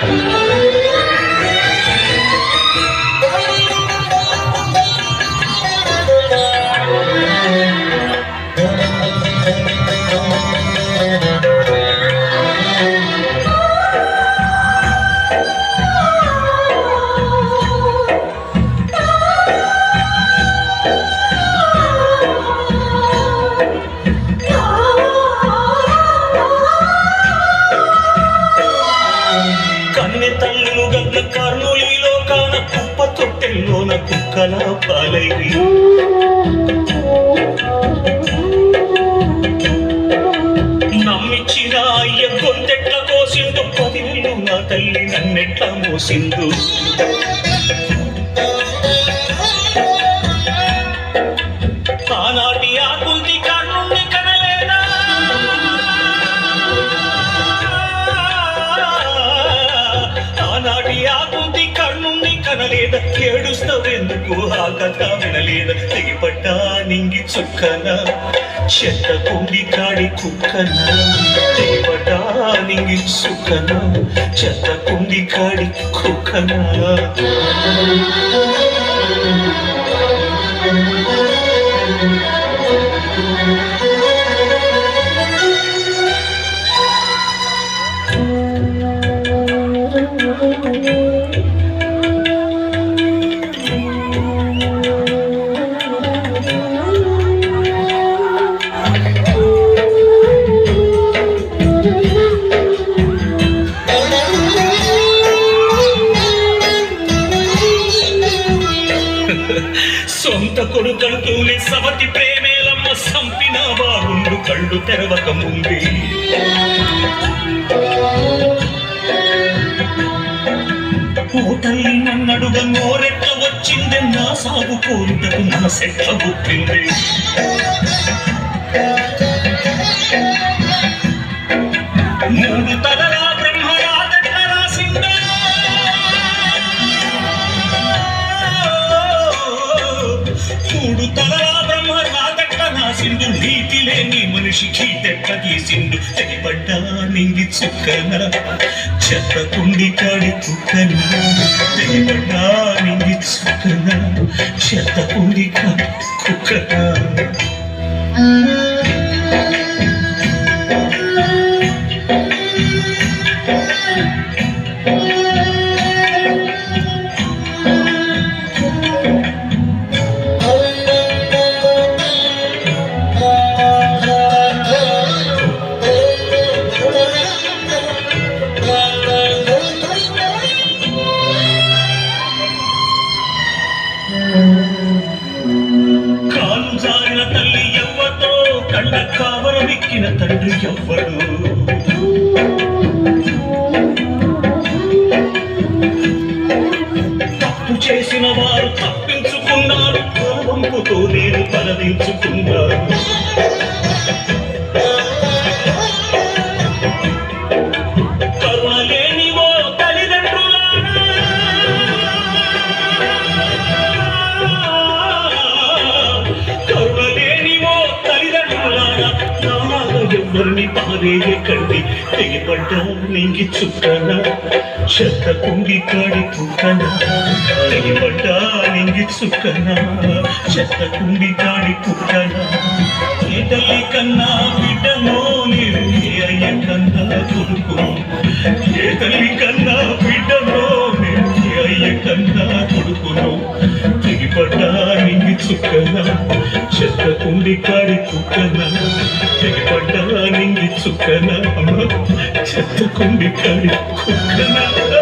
కన్నె తల్లులు కర్ణులిలో కాన కుప్ప తొట్టెల్లోన కుక్కల పాలైవి నమ్మిచ్చిన అయ్య కొంతెట్ల కోసిండు పదివేలు నా తల్లి నన్నెట్లా మోసిండు. ఏడుస్తావెందుకు? ఆ కథ వినలేదా? తెగిపట్టా నింగి చుక్కన? చెత్త కుండి కాడి కుక్కన? తెగిపట్టా నింగి చుక్కన చెత్త కుండి కాడి కుక్కన? Thank you. సొంత కొడుకంటూనే సవతి ప్రేమేలమ్మ సంపిన బాగుండు కళ్ళు తెరవక ముందే. ఓ తల్లి నన్నడుగ నోరెట్ట వచ్చిందే నా సాగు కోరుటకు నా సెట్ల గుప్పింది. మూడు తలల లేని మనిషికి తెక్క తీసిండు తెగిపడ్డా నింగి చుక్కన చెత్త కుండి కాడి కుక్కన తెగిపడ్డా నింగి చుక్కన చెత్త కుండి కాడి కుక్కన జారిన తల్లి ఎవ్వతో కళ్ళ కావరమిక్కిన తండ్రి ఎవ్వడు. తప్పు చేసిన వారు తప్పించుకున్నారు కోపంపుతో నేను తలదించుకున్నాను. నాలో ఎవ్వరిని పారేయకండి తెగిపడ్డ నింగి చుట్టన చెత్త కుంగి కాడి కుక్కన తెగిపడ్డ నింగి చుట్టన చెత్త కుంగి కాడి కుక్కన ఏ తల్లి కన్నా బిడ్డనో చుక్కన చెత్త కుండి కాడి కుక్కన తెగిపడ్డా నింగి చుక్కన. చెత్త కుండి కాడి కుక్కన.